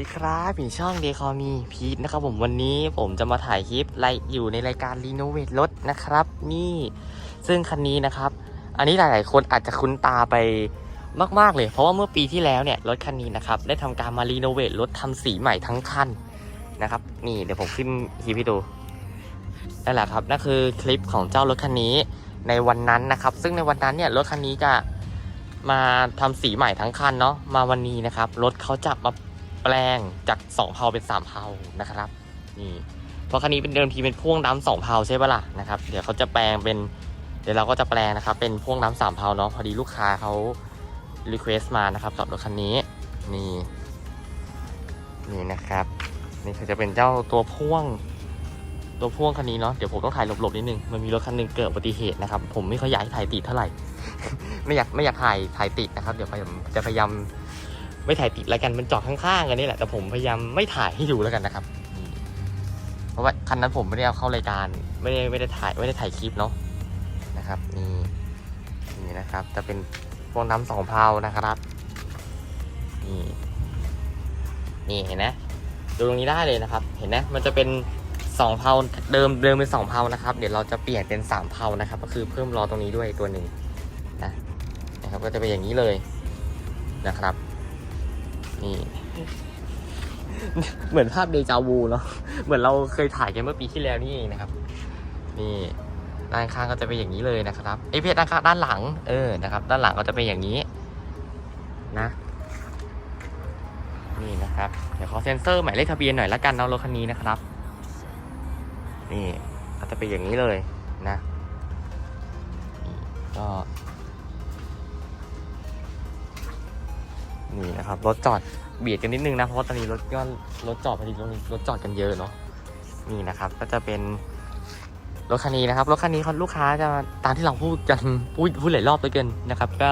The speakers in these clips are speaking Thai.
ดีครับอยู่ช่องเดคอมีพีทนะครับผมวันนี้ผมจะมาถ่ายคลิปไลอยู่ในรายการรีโนเวทรถนะครับ นี่ซึ่งคันนี้นะครับ อันนี้หลาย ๆ คนอาจจะคุ้นตาไปมาก ๆ เลย เพราะว่าเมื่อปีที่แล้วเนี่ยรถคันนี้นะครับ ได้ทำการมารีโนเวทรถทำสีใหม่ทั้งคันนะครับ นี่เดี๋ยวผมขึ้นคลิปให้ดูนั่นแหละครับนั่นคือคลิปของเจ้ารถคันนี้ในวันนั้นนะครับ ซึ่งในวันนั้นเนี่ยรถคันนี้จะมาทำสีใหม่ทั้งคันเนาะมาวันนี้นะครับรถเขาจะมา แปลงจาก2เพาเป็น3เพานะครับนี่เพราะคันนี้เป็นเดิมทีเป็นพ่วงน้ำสองเพาใช่ปะล่ะนะครับเดี๋ยวเขาจะแปลงเป็น เดี๋ยวเราก็จะแปลงนะครับ เป็นพ่วงน้ำสามเพาเนาะพอดีลูกค้าเขารีเควสมานะครับกับรถคันนี้นี่นี่นะครับ นี่คือจะเป็นเจ้าตัวพ่วง ตัวพ่วงคันนี้เนาะเดี๋ยวผมต้องถ่ายหลบๆนิดนึงมันมีรถคันหนึงเกิดอุบัติเหตุนะครับ ผมไม่ค่อยอยากถ่ายติดเท่าไหร่ไม่อยากไม่อยากถ่ายถ่ายติดนะครับ เดี๋ยวผมจะพยายาม ไม่ถ่ายติดแล้วกันมันจอดข้างๆกันนี่แหละแต่ผมพยายามไม่ถ่ายให้ดูแล้วกันนะครับ เพราะว่าคันนั้นผมไม่ได้เอาเข้ารายการ ไม่ได้ไม่ได้ถ่ายไม่ได้ถ่ายคลิปเนาะนะครับนี่นี่นะครับ จะเป็นพวงน้ำสองเพานะครับนี่นี่เห็นไหมดูตรงนี้ได้เลยนะครับ เห็นไหมมันจะเป็นสองเพาเดิมเดิมเป็นสองเพานะครับ เดี๋ยวเราจะเปลี่ยนเป็นสามเพานะครับ ก็คือเพิ่มล้อตรงนี้ด้วยตัวหนึ่งนะนะครับ ก็จะเป็นอย่างนี้เลยนะครับ นี่ เหมือนภาพเดจาวูเนาะเหมือนเราเคยถ่ายกันเมื่อปีที่แล้วนี่เองนะครับ นี่ด้านข้างก็จะเป็นอย่างนี้เลยนะครับ เอ้ยเพจด้านข้างด้านหลัง เออนะครับ ด้านหลังก็จะเป็นอย่างนี้ นะ นี่นะครับ เดี๋ยวขอเซ็นเซอร์หมายเลขทะเบียนหน่อยละกันเนาะรถคันนี้นะครับ นี่ก็จะเป็นอย่างนี้เลยนะก็ นี่นะครับรถจอดเบียดกันนิดนึงนะเพราะว่าตอนนี้รถก็รถจอดพอดีรถรถจอดกันเยอะเนาะนี่นะครับ ก็จะเป็นรถคันนี้นะครับรถคันนี้เขาลูกค้าจะตามที่เราพูดกันพูดพูดหลายรอบเลยเกินนะครับ ก็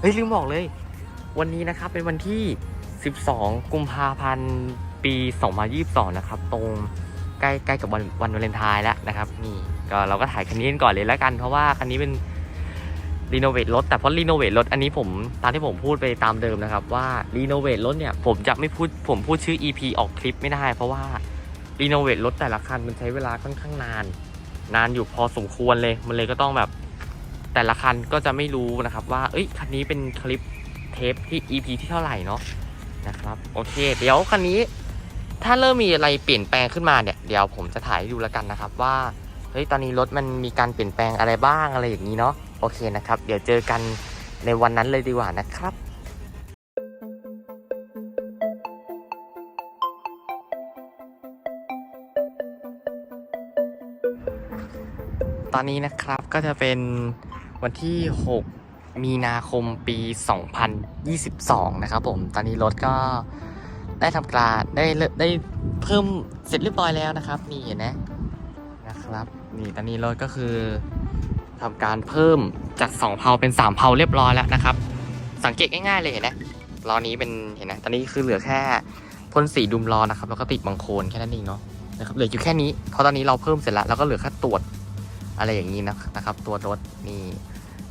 เฮ้ยลืมบอกเลย วันนี้นะครับเป็นวันที่ 12 กุมภาพันธ์ปี 2022 นะครับ ตรงใกล้ใกล้กับวันวันวาเลนไทน์แล้วนะครับ นี่ก็เราก็ถ่ายคันนี้กันก่อนเลยแล้วกัน เพราะว่าคันนี้เป็น รีโนเวทรถแต่เพราะรีโนเวทรถอันนี้ผมตามที่ผมพูดไปตามเดิมนะครับว่ารีโนเวทรถเนี่ยผมจะไม่พูดผมพูดชื่อ EP ออกคลิปไม่ได้ เพราะว่ารีโนเวทรถแต่ละคันมันใช้เวลาค่อนข้างนาน นานอยู่พอสมควรเลยมันเลยก็ต้องแบบ แต่ละคันก็จะไม่รู้นะครับ ว่าเอ้ยคันนี้เป็นคลิปเทปที่ EP ที่เท่าไหร่เนาะนะครับโอเค เดี๋ยวคันนี้ถ้าเริ่มมีอะไรเปลี่ยนแปลงขึ้นมาเนี่ยเดี๋ยวผมจะถ่ายให้ดูแล้วกันนะครับว่าเฮ้ยตอนนี้รถมันมีการเปลี่ยนแปลงอะไรบ้างอะไรอย่างนี้เนาะ โอเคนะครับ เดี๋ยวเจอกันในวันนั้นเลยดีกว่านะครับตอนนี้นะครับก็จะเป็นวันที่ 6 มีนาคมปี 2022 นะครับผม ตอนนี้รถก็ได้ทำการได้ได้เพิ่มเสร็จเรียบร้อยแล้วนะครับ นี่เห็นไหมนะครับ นี่ตอนนี้รถก็คือ ทำการเพิ่มจาก2เพาเป็น3เพาเรียบร้อยแล้วนะครับ สังเกตง่ายๆเลยเห็นไหมล้อนี้เป็นเห็นไหมตอนนี้คือเหลือแค่พ่นสีดุมล้อนะครับ แล้วก็ติดบังโคลนแค่นั้นเองเนาะนะครับเหลืออยู่แค่นี้เพราะตอนนี้เราเพิ่มเสร็จแล้วแล้วก็เหลือแค่ตรวจอะไรอย่างนี้นะนะครับ ตัวรถนี่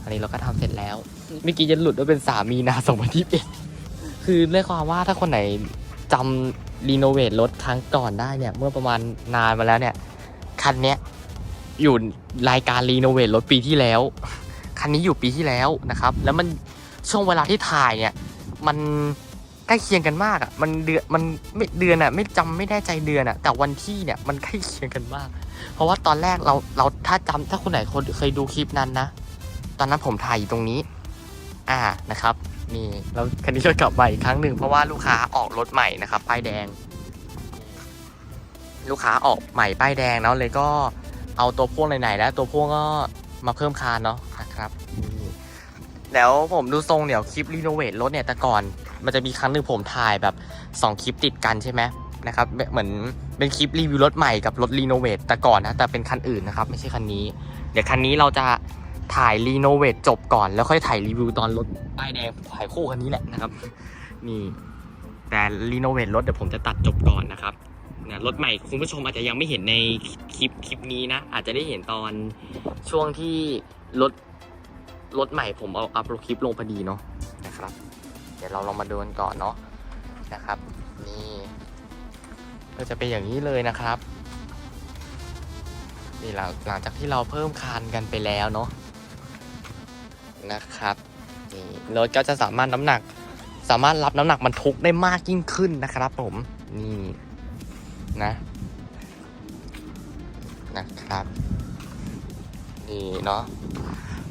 อันนี้เราก็ทำเสร็จแล้วเมื่อกี้จะหลุดว่าเป็นสามีนาสองพันยี่สิบคือเรื่องความว่าถ้าคนไหนจำรีโนเวทรถครั้งก่อนได้เนี่ย เมื่อประมาณนานมาแล้วเนี่ยคันเนี้ย อยู่รายการรีโนเวทรถปีที่แล้ว คันนี้อยู่ปีที่แล้วนะครับ แล้วมันช่วงเวลาที่ถ่ายเนี่ย มันใกล้เคียงกันมากอะ มันเดือนมันไม่เดือนอะ ไม่จำไม่แน่ใจเดือนอะ แต่วันที่เนี่ยมันใกล้เคียงกันมาก เพราะว่าตอนแรกเราเราถ้าจำถ้าคนไหนคนเคยดูคลิปนั้นนะ ตอนนั้นผมถ่ายอยู่ตรงนี้ อ่านะครับนี่แล้วคันนี้ก็กลับมาอีกครั้งหนึ่งเพราะว่าลูกค้าออกรถใหม่นะครับป้ายแดง ลูกค้าออกใหม่ป้ายแดงเนาะเลยก็ เอาตัวพ่วงไหนๆแล้วตัวพ่วงก็มาเพิ่มคานเนาะนะครับนี่แล้วผมดูทรงเดี๋ยวคลิปรีโนเวทรถเนี่ยแต่ก่อน มันจะมีครั้งหนึ่งผมถ่ายแบบ 2 คลิปติดกันใช่ไหมนะครับเหมือนเป็นคลิปรีวิวรถใหม่กับรถรีโนเวทแต่ก่อนนะแต่เป็นคันอื่นนะครับไม่ใช่คันนี้ เดี๋ยวคันนี้เราจะถ่ายรีโนเวทจบก่อน แล้วค่อยถ่ายรีวิวตอนรถป้ายแดงถ่ายคู่คันนี้แหละนะครับ นี่แต่รีโนเวทรถเดี๋ยวผมจะตัดจบก่อนนะครับ รถใหม่คุณผู้ชมอาจจะยังไม่เห็นในคลิปคลิปนี้นะ อาจจะได้เห็นตอนช่วงที่รถรถใหม่ผมเอาอัพโหลดคลิปลงพอดีเนาะนะครับ เดี๋ยวเราลองมาดูกันก่อนเนาะนะครับ นี่ก็จะเป็นอย่างนี้เลยนะครับนี่หลังหลังจากที่เราเพิ่มคานกันไปแล้วเนาะนะครับนี่รถก็จะสามารถน้ำหนัก สามารถรับน้ำหนักบรรทุกได้มากยิ่งขึ้นนะครับผมนี่ นะนะครับนี่เนาะ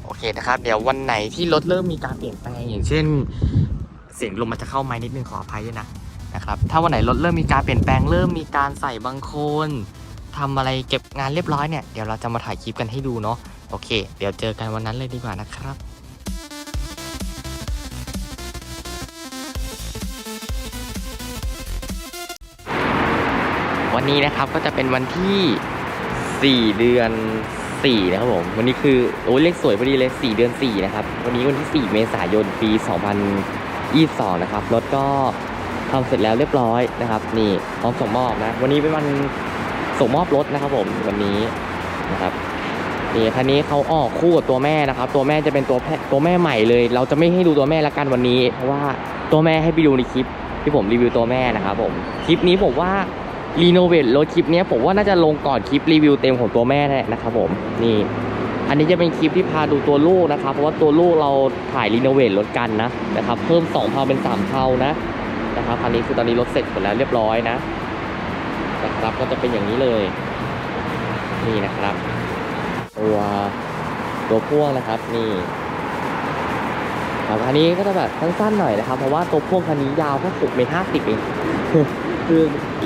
โอเคนะครับ เดี๋ยววันไหนที่รถเริ่มมีการเปลี่ยนแปลงอย่างเช่น เสียงลมมันจะเข้าไม้นิดนึงขออภัยด้วยนะนะครับถ้าวันไหนรถเริ่มมีการเปลี่ยนแปลงเริ่มมีการใส่บางโคนทำอะไรเก็บงานเรียบร้อยเนี่ยเดี๋ยวเราจะมาถ่ายคลิปกันให้ดูเนาะโอเค เดี๋ยวเจอกันวันนั้นเลยดีกว่านะครับ วันนี้นะครับก็จะเป็นวันที่ 4 เดือน 4 นะครับผม วันนี้คือโอ้ยเลขสวยพอดีเลย 4 เดือน 4 นะครับ วันนี้วันที่ 4 เมษายนปี 2022 นะครับ รถก็ทำเสร็จแล้วเรียบร้อยนะครับ นี่พร้อมส่งมอบนะ วันนี้เป็นวันส่งมอบรถนะครับผมวันนี้นะครับนี่คันนี้เขาออกคู่กับตัวแม่นะครับ ตัวแม่จะเป็นตัวแพตัวแม่ใหม่เลย เราจะไม่ให้ดูตัวแม่ละกันวันนี้ เพราะว่าตัวแม่ให้ไปดูในคลิปที่ผมรีวิวตัวแม่นะครับผมคลิปนี้ผมว่า รีโนเวทรถคลิปนี้ผมว่าน่าจะลงก่อนคลิปรีวิวเต็มของตัวแม่แน่นะครับผมนี่ อันนี้จะเป็นคลิปที่พาดูตัวลูกนะครับ เพราะว่าตัวลูกเราถ่ายรีโนเวทรถกันนะนะครับเพิ่ม2เพาเป็น3เพานะนะครับคันนี้คือตอนนี้รถเสร็จหมดแล้วเรียบร้อยนะนะครับก็จะเป็นอย่างนี้เลย นี่นะครับ ตัวตัวพ่วงนะครับนี่ครับคันนี้ก็จะแบบสั้นๆหน่อยนะครับ เพราะว่าตัวพ่วงคันนี้ยาวแค่6เมตรห้าสิบเอง คือ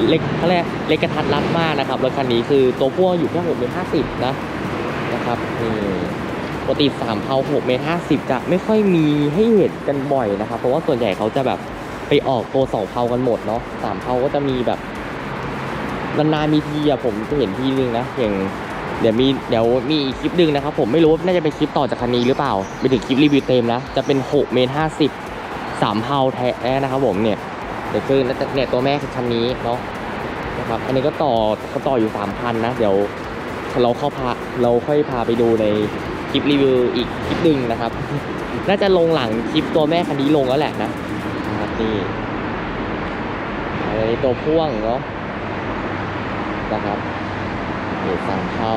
เล็กเขาเรียกเล็กกระทัดรัดมากนะครับรถคันนี้คือตัวพ่วงอยู่แค่6เมตรห้าสิบนะนะครับนี่ปกติสามเพา6เมตรห้าสิบจะไม่ค่อยมีให้เห็นกันบ่อยนะครับ เพราะว่าส่วนใหญ่เขาจะแบบไปออกตัวสองเพากันหมดเนาะสามเพาก็จะมีแบบนานๆมีทีอะผมจะเห็นทีนึงนะอย่างเดี๋ยวมีเดี๋ยวมีอีกคลิปหนึ่งนะครับ ผมไม่รู้ว่าน่าจะเป็นคลิปต่อจากคันนี้หรือเปล่า ไปถึงคลิปรีวิวเต็มนะ จะเป็น6เมตรห้าสิบสามเพาแท้นะครับผมเนี่ย เดี๋ยวคือเนี่ยตัวแม่คือคันนี้เนาะนะครับอันนี้ก็ต่อเขาต่ออยู่สามพันนะ เดี๋ยวเราเข้าพาเราค่อยพาไปดูในคลิปรีวิวอีกคลิปหนึ่งนะครับ น่าจะลงหลังคลิปตัวแม่คันนี้ลงแล้วแหละนะนะครับนี่อันนี้ตัวพ่วงเนาะนะครับนี่สั่งเข้า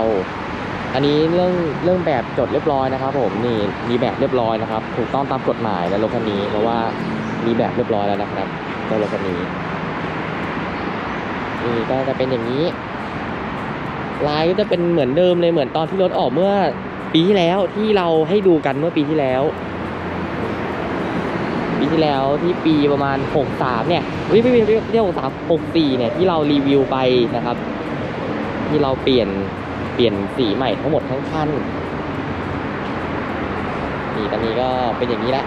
อันนี้เรื่องเรื่องแบบจดเรียบร้อยนะครับ ผมนี่มีแบบเรียบร้อยนะครับ ถูกต้องตามกฎหมายนะรถคันนี้เพราะว่ามีแบบเรียบร้อยแล้วนะครับ ตัวรถคันนี้นี่ก็จะเป็นอย่างนี้ลายก็จะเป็นเหมือนเดิมเลยเหมือนตอนที่รถออกเมื่อปีที่แล้วที่เราให้ดูกันเมื่อปีที่แล้ว ปีที่แล้วที่ปีประมาณ 63 เนี่ยไม่ไม่ไม่ไม่เรียก63 64 เนี่ยที่เรารีวิวไปนะครับ ที่เราเปลี่ยนเปลี่ยนสีใหม่ทั้งหมดทั้งคันนี่ตอนนี้ก็เป็นอย่างนี้แล้ว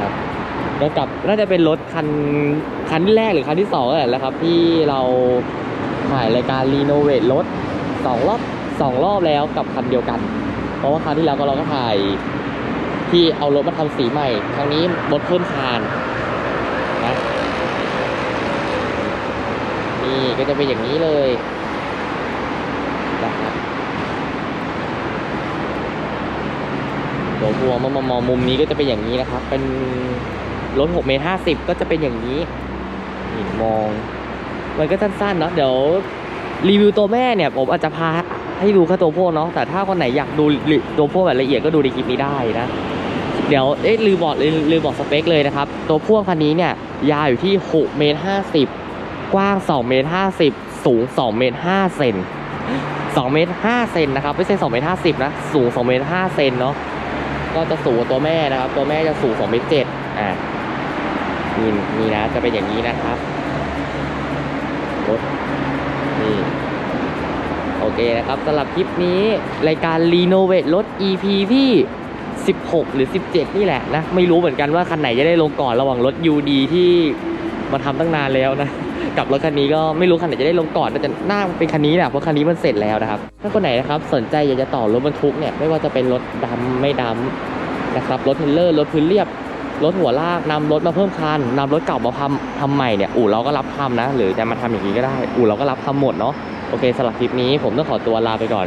ครับ แล้วกับน่าจะเป็นรถคันคันแรกหรือคันที่สองแหละครับ ที่เราถ่ายรายการรีโนเวทรถสองรอบสองรอบแล้วกับคันเดียวกัน เพราะว่าครั้งที่แล้วก็เราก็ถ่ายที่เอารถมาทำสีใหม่ ครั้งนี้รถเพิ่มคานนะนี่ก็จะเป็นอย่างนี้เลยนะครับตัวพวงมามามองมุมนี้ก็จะเป็นอย่างนี้นะครับ เป็น รถ6เมตร50 ก็จะเป็นอย่างนี้นี่มอง มันก็สั้นๆเนาะเดี๋ยวรีวิวตัวแม่เนี่ยผมอาจจะพาให้ดูแค่ตัวพ่วงเนาะแต่ถ้าคนไหนอยากดูตัวพ่วงแบบละเอียดก็ดูในคลิปนี้ได้นะเดี๋ยวเอ๊ะลืมบอกลืมลืมบอกสเปคเลยนะครับ ตัวพ่วงคันนี้เนี่ย ยาวอยู่ที่6เมตร50 กว้าง2เมตร50 สูง2เมตร5เซน2เมตร5เซนนะครับ ไม่ใช่2เมตร50 นะ สูง2เมตร5เซนเนาะก็จะสูงกว่าตัวแม่นะครับ ตัวแม่จะสูง2เมตร7อ่า นี่นี่นะจะเป็นอย่างนี้นะครับรถนี่โอเคนะครับสำหรับคลิปนี้ รายการรีโนเวทรถ EP ที่ 16 หรือ 17 นี่แหละนะ ไม่รู้เหมือนกันว่าคันไหนจะได้ลงก่อนระหว่างรถ UD ที่มาทำตั้งนานแล้วนะ กับรถคันนี้ก็ไม่รู้คันไหนจะได้ลงก่อนน่าจะน่าเป็นคันนี้แหละเพราะคันนี้มันเสร็จแล้วนะครับ ถ้าคนไหนนะครับสนใจอยากจะต่อรถบรรทุกเนี่ยไม่ว่าจะเป็นรถดำไม่ดำนะครับรถเทรลเลอร์รถพื้นเรียบ รถหัวลากนำรถมาเพิ่มคันนำรถเก่ามาทำทำใหม่เนี่ยอู่เราก็รับทำนะ หรือจะมาทำอย่างนี้ก็ได้ อู่เราก็รับทำหมดเนาะโอเคสำหรับคลิปนี้ผมต้องขอตัวลาไปก่อน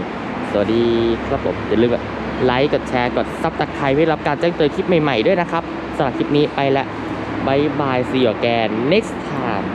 สวัสดีครับผมอย่าลืมกดไลค์กดแชร์กดซับตะไคร้เพื่อรับการแจ้งเตือนคลิปใหม่ๆด้วยนะครับสำหรับคลิปนี้ไปละบายบาย see you again next time